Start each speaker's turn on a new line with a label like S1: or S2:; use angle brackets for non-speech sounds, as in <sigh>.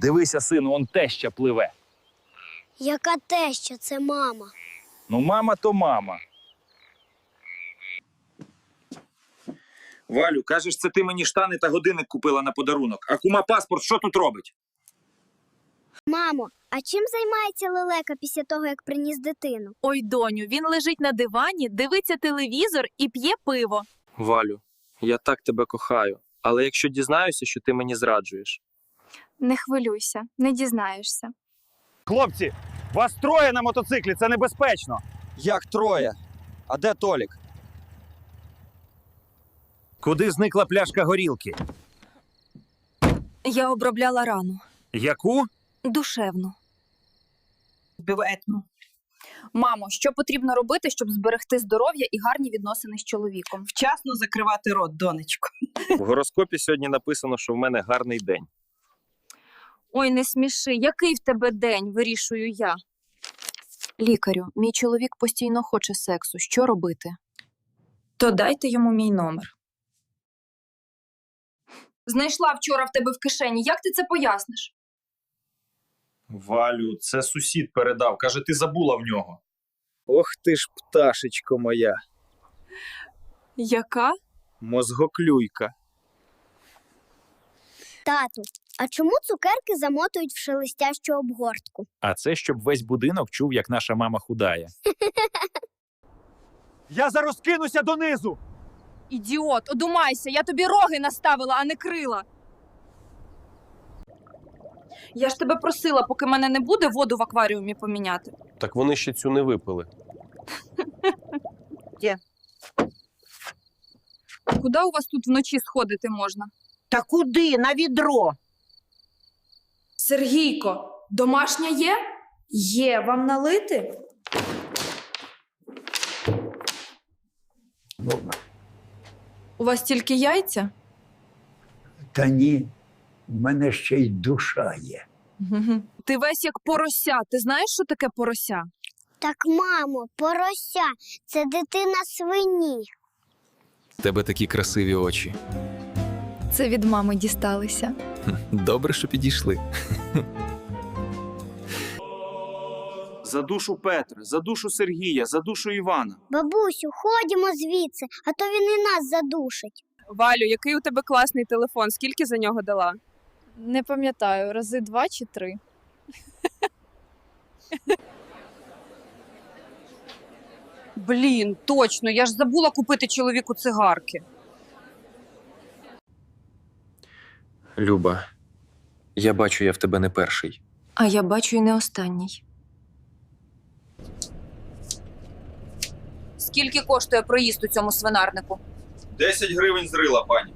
S1: Дивися, сину, он теща пливе.
S2: Яка теща, це мама.
S1: Ну, мама то мама. Валю, кажеш, це ти мені штани та годинник купила на подарунок. А кума паспорт що тут робить?
S2: Мамо, а чим займається лелека після того, як приніс дитину?
S3: Ой, доню, він лежить на дивані, дивиться телевізор і п'є пиво.
S4: Валю, я так тебе кохаю. Але якщо дізнаюся, що ти мені зраджуєш,
S5: Не хвилюйся, не дізнаєшся.
S1: Хлопці, вас троє на мотоциклі, це небезпечно.
S6: Як троє? А де Толік?
S1: Куди зникла пляшка горілки?
S3: Я обробляла рану.
S1: Яку?
S3: Душевну.
S7: Бюветну.
S8: Мамо, що потрібно робити, щоб зберегти здоров'я і гарні відносини з чоловіком?
S7: Вчасно закривати рот, донечко.
S4: в гороскопі сьогодні написано, що в мене гарний день.
S3: Ой, не сміши, який в тебе день, вирішую я. Лікарю, мій чоловік постійно хоче сексу. Що робити?
S8: То дайте йому мій номер. Знайшла вчора в тебе в кишені. Як ти це поясниш?
S1: Валю, це сусід передав. Каже, ти забула в нього.
S4: Ох ти ж пташечко моя,
S3: Яка?
S4: мозгоклюйка.
S2: Тату, а чому цукерки замотують в шелестящу обгортку?
S1: А це щоб весь будинок чув, як наша мама худає. <laughs>
S6: Я зараз кинуся донизу!
S8: Ідіот, одумайся, я тобі роги наставила, а не крила. Я ж тебе просила, поки мене не буде, воду в акваріумі поміняти.
S4: Так вони ще цю не випили.
S8: Куди у вас тут вночі сходити можна?
S7: Та куди? На відро.
S8: Сергійко, домашня є? Є, вам налити? У вас тільки яйця?
S9: Та ні, в мене ще й душа є.
S8: Ти весь як порося. Ти знаєш, що таке порося?
S2: Так, мамо, порося, це дитина свині.
S10: Тебе такі красиві очі.
S5: Це від мами дісталися.
S10: Добре, що підійшли.
S1: За душу Петра, за душу Сергія, за душу Івана.
S2: Бабусю, ходімо звідси, а то він і нас задушить.
S8: Валю, який у тебе класний телефон? Скільки за нього дала?
S5: Не пам'ятаю, рази два чи три.
S8: Блін, точно, я ж забула купити чоловіку цигарки.
S4: Люба, я бачу, я в тебе не перший.
S3: А я бачу і не останній.
S8: Скільки коштує проїзд у цьому свинарнику?
S1: 10 гривень зрила, пані.